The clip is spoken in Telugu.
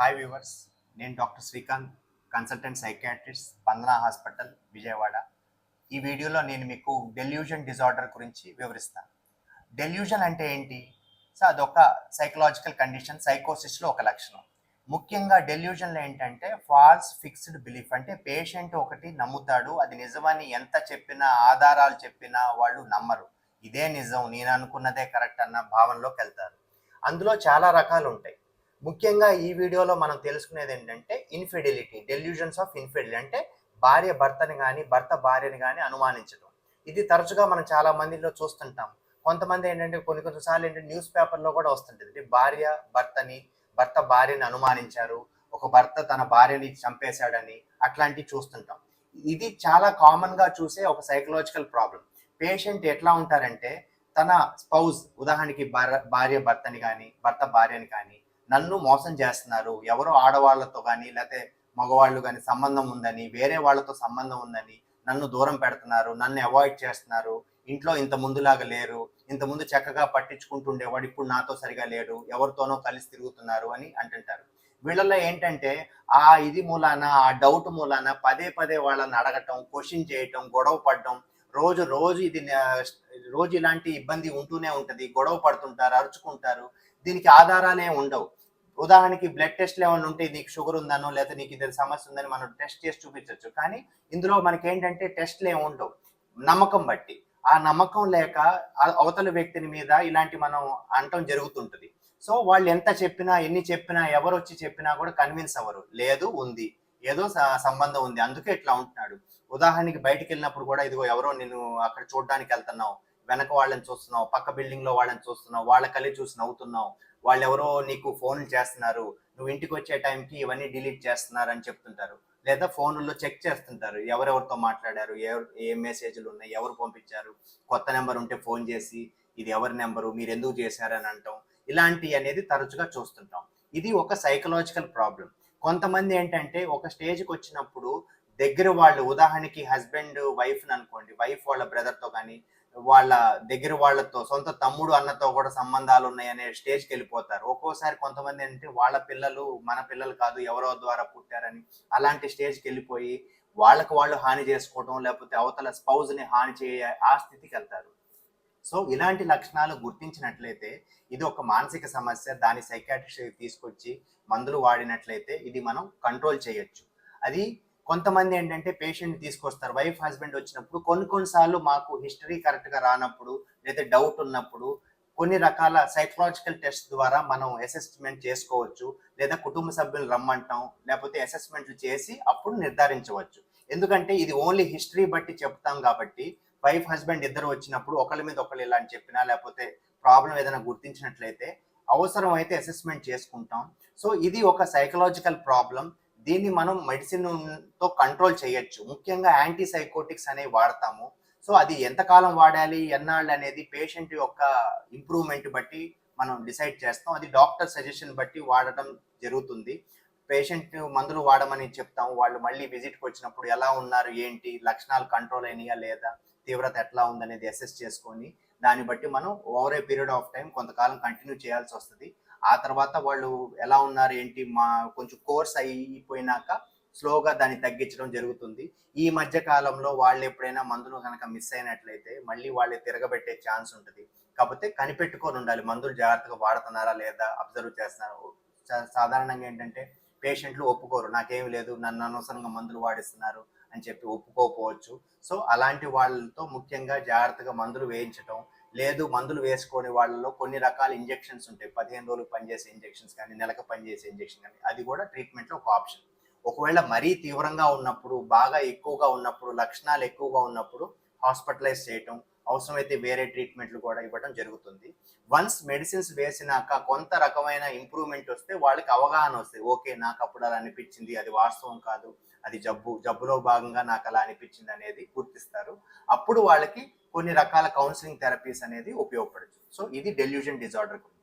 హాయ్ వ్యూవర్స్ నేను doctor Srikanth consultant psychiatrist Spandana hospital Vijayawada. ఈ వీడియోలో నేను మీకు డెల్యూజన్ డిజార్డర్ గురించి వివరిస్తాను. డెల్యూజన్ అంటే ఏంటి? సో అదొక సైకలాజికల్ కండిషన్ సైకోసిస్లో ఒక లక్షణం. ముఖ్యంగా డెల్యూజన్లో ఏంటంటే ఫాల్స్ ఫిక్స్డ్ బిలీఫ్ అంటే పేషెంట్ ఒకటి నమ్ముతాడు అది నిజమని ఎంత చెప్పినా ఆధారాలు చెప్పినా వాళ్ళు నమ్మరు. ఇదే నిజం నేను అనుకున్నదే కరెక్ట్ అన్న భావనలోకి వెళ్తారు. అందులో చాలా రకాలు ఉంటాయి. ముఖ్యంగా ఈ వీడియోలో మనం తెలుసుకునేది ఏంటంటే ఇన్ఫిడిలిటీ డెల్యూజన్స్ ఆఫ్ ఇన్ఫిడిలిటీ అంటే భార్య భర్తని కానీ భర్త భార్యని కానీ అనుమానించడం ఇది తరచుగా మనం చాలా మందిలో చూస్తుంటాం. కొంతమంది ఏంటంటే కొన్ని కొన్నిసార్లు ఏంటంటే న్యూస్ పేపర్లో కూడా వస్తుంటుంది. భార్య భర్తని భర్త భార్యని అనుమానించారు. ఒక భర్త తన భార్యని చంపేశాడని అట్లాంటివి చూస్తుంటాం. ఇది చాలా కామన్గా చూసే ఒక సైకలాజికల్ ప్రాబ్లం పేషెంట్ ఎట్లా ఉంటారంటే తన స్పౌజ్ ఉదాహరణకి భార్య భర్తని కానీ భర్త భార్యని కానీ నన్ను మోసం చేస్తున్నారు. ఎవరో ఆడవాళ్ళతో కానీ లేకపోతే మగవాళ్ళు కానీ సంబంధం ఉందని వేరే వాళ్ళతో సంబంధం ఉందని నన్ను దూరం పెడుతున్నారు. నన్ను అవాయిడ్ చేస్తున్నారు. ఇంట్లో ఇంత ముందులాగా లేరు. ఇంత ముందు చక్కగా పట్టించుకుంటుండేవాడు ఇప్పుడు నాతో సరిగా లేడు. ఎవరితోనో కలిసి తిరుగుతున్నారు అని అంటుంటారు. వీళ్ళల్లో ఏంటంటే ఆ ఇది మూలాన ఆ డౌట్ మూలాన పదే పదే వాళ్ళని అడగటం క్వశ్చన్ చేయటం గొడవ పడటం రోజు రోజు ఇది రోజు ఇలాంటి ఇబ్బంది ఉంటూనే ఉంటుంది. గొడవ పడుతుంటారు అరుచుకుంటారు. దీనికి ఆధారాలే ఉండవు. ఉదాహరణకి బ్లడ్ టెస్ట్ లెవెల్ ఉంటే నీకు షుగర్ ఉందనో లేదా నీకు ఇది సమస్య ఉందని మనం టెస్ట్ చేసి చూపించవచ్చు కానీ ఇందులో మనకి ఏంటంటే టెస్ట్లు ఏమి ఉండవు. నమ్మకం బట్టి. ఆ నమ్మకం లేక అవతల వ్యక్తిని మీద ఇలాంటి మనం అనటం జరుగుతుంటుంది. సో వాళ్ళు ఎంత చెప్పినా ఎన్ని చెప్పినా ఎవరు వచ్చి చెప్పినా కూడా కన్విన్స్ అవ్వరు. లేదు ఉంది. ఏదో సంబంధం ఉంది. అందుకే ఇట్లా ఉంటున్నాడు. ఉదాహరణకి బయటకు వెళ్ళినప్పుడు కూడా ఇదిగో ఎవరో నేను అక్కడ చూడడానికి వెళ్తున్నావు. వెనక వాళ్ళని చూస్తున్నావు పక్క బిల్డింగ్లో వాళ్ళని చూస్తున్నావు వాళ్ళ కలి చూసి నవ్వుతున్నావు వాళ్ళు ఎవరో నీకు ఫోన్లు చేస్తున్నారు నువ్వు ఇంటికి వచ్చే టైంకి ఇవన్నీ డిలీట్ చేస్తున్నారు అని చెప్తుంటారు. లేదా ఫోన్లో చెక్ చేస్తుంటారు. ఎవరెవరితో మాట్లాడారు ఎవరు ఏ మెసేజ్లు ఉన్నాయి ఎవరు పంపించారు కొత్త నెంబర్ ఉంటే ఫోన్ చేసి ఇది ఎవరి నెంబరు మీరు ఎందుకు చేశారని అంటాం. ఇలాంటి అనేది తరచుగా చూస్తుంటాం. ఇది ఒక సైకలాజికల్ ప్రాబ్లం కొంతమంది ఏంటంటే ఒక స్టేజ్కి వచ్చినప్పుడు దగ్గర వాళ్ళు ఉదాహరణకి హస్బెండ్ వైఫ్ అనుకోండి వైఫ్ వాళ్ళ బ్రదర్తో కానీ వాళ్ళ దగ్గర వాళ్ళతో సొంత తమ్ముడు అన్నతో కూడా సంబంధాలు ఉన్నాయనే స్టేజ్కి వెళ్ళిపోతారు. ఒక్కోసారి కొంతమంది ఏంటంటే వాళ్ళ పిల్లలు మన పిల్లలు కాదు ఎవరో ద్వారా పుట్టారని అలాంటి స్టేజ్కి వెళ్ళిపోయి వాళ్ళకు వాళ్ళు హాని చేసుకోవడం లేకపోతే అవతల స్పౌజ్ని ని హాని చేయ ఆ స్థితికి వెళ్తారు. సో ఇలాంటి లక్షణాలు గుర్తించినట్లయితే ఇది ఒక మానసిక సమస్య దాని సైకాట్రిస్ట్ తీసుకొచ్చి మందులు వాడినట్లయితే ఇది మనం కంట్రోల్ చేయొచ్చు. అది కొంతమంది ఏంటంటే పేషెంట్ తీసుకొస్తారు. వైఫ్ హస్బెండ్ వచ్చినప్పుడు కొన్ని కొన్నిసార్లు మాకు హిస్టరీ కరెక్ట్గా రానప్పుడు లేదా డౌట్ ఉన్నప్పుడు కొన్ని రకాల సైకలాజికల్ టెస్ట్ ద్వారా మనం అసెస్మెంట్ చేసుకోవచ్చు లేదా కుటుంబ సభ్యులు రమ్మంటాం లేకపోతే అసెస్మెంట్లు చేసి అప్పుడు నిర్ధారించవచ్చు. ఎందుకంటే ఇది ఓన్లీ హిస్టరీ బట్టి చెప్తాం కాబట్టి వైఫ్ హస్బెండ్ ఇద్దరు వచ్చినప్పుడు ఒకళ్ళ మీద ఒకళ్ళు ఇలా అని చెప్పినా లేకపోతే ప్రాబ్లం ఏదైనా గుర్తించినట్లయితే అవసరం అయితే అసెస్మెంట్ చేసుకుంటాం. సో ఇది ఒక సైకలాజికల్ ప్రాబ్లం దీన్ని మనం మెడిసిన్తో కంట్రోల్ చేయొచ్చు. ముఖ్యంగా యాంటీసైకోటిక్స్ అనేవి వాడతాము. సో అది ఎంతకాలం వాడాలి ఎన్నాళ్ళు అనేది పేషెంట్ యొక్క ఇంప్రూవ్మెంట్ బట్టి మనం డిసైడ్ చేస్తాం. అది డాక్టర్ సజెషన్ బట్టి వాడటం జరుగుతుంది. పేషెంట్ మందులు వాడమని చెప్తాం వాళ్ళు మళ్ళీ విజిట్కి వచ్చినప్పుడు ఎలా ఉన్నారు ఏంటి లక్షణాలు కంట్రోల్ అయినాయా లేదా తీవ్రత ఎట్లా ఉందనేది అసెస్ చేసుకొని దాన్ని బట్టి మనం over a period of time కొంతకాలం కంటిన్యూ చేయాల్సి వస్తుంది. ఆ తర్వాత వాళ్ళు ఎలా ఉన్నారు ఏంటి మా కొంచెం కోర్స్ అయిపోయినాక స్లోగా దాన్ని తగ్గించడం జరుగుతుంది. ఈ మధ్య కాలంలో వాళ్ళు ఎప్పుడైనా మందులు కనుక మిస్ అయినట్లయితే మళ్ళీ వాళ్ళు తిరగబెట్టే ఛాన్స్ ఉంటుంది. కాకపోతే కనిపెట్టుకొని ఉండాలి. మందులు జాగ్రత్తగా వాడుతున్నారా లేదా అబ్జర్వ్ చేస్తున్నారా? సాధారణంగా ఏంటంటే పేషెంట్లు ఒప్పుకోరు. నాకేమి లేదు నన్ను అనవసరంగా మందులు వాడిస్తున్నారు అని చెప్పి ఒప్పుకోకపోవచ్చు. సో అలాంటి వాళ్ళతో ముఖ్యంగా జాగ్రత్తగా మందులు వేయించటం లేదు మందులు వేసుకునే వాళ్ళలో కొన్ని రకాల ఇంజెక్షన్స్ ఉంటాయి. పదిహేను రోజులు పనిచేసే ఇంజెక్షన్స్ కానీ నెలకు పనిచేసే ఇంజెక్షన్ కానీ అది కూడా ట్రీట్మెంట్లో ఒక ఆప్షన్. ఒకవేళ మరీ తీవ్రంగా ఉన్నప్పుడు బాగా ఎక్కువగా ఉన్నప్పుడు లక్షణాలు ఎక్కువగా ఉన్నప్పుడు హాస్పిటలైజ్ చేయటం అవసరమైతే వేరే ట్రీట్మెంట్లు కూడా ఇవ్వడం జరుగుతుంది. వన్స్ మెడిసిన్స్ వేసినాక కొంత రకమైన ఇంప్రూవ్మెంట్ వస్తే వాళ్ళకి అవగాహన వస్తుంది. ఓకే నాకు అప్పుడు అలా అనిపించింది అది వాస్తవం కాదు అది జబ్బు జబ్బులో భాగంగా నాకు అలా అనిపించింది అనేది గుర్తిస్తారు. అప్పుడు వాళ్ళకి కొన్ని రకాల కౌన్సిలింగ్ థెరపీస్ అనేది ఉపయోగపడచ్చు సో ఇది డెల్యూజన్ డిజార్డర్ గురించి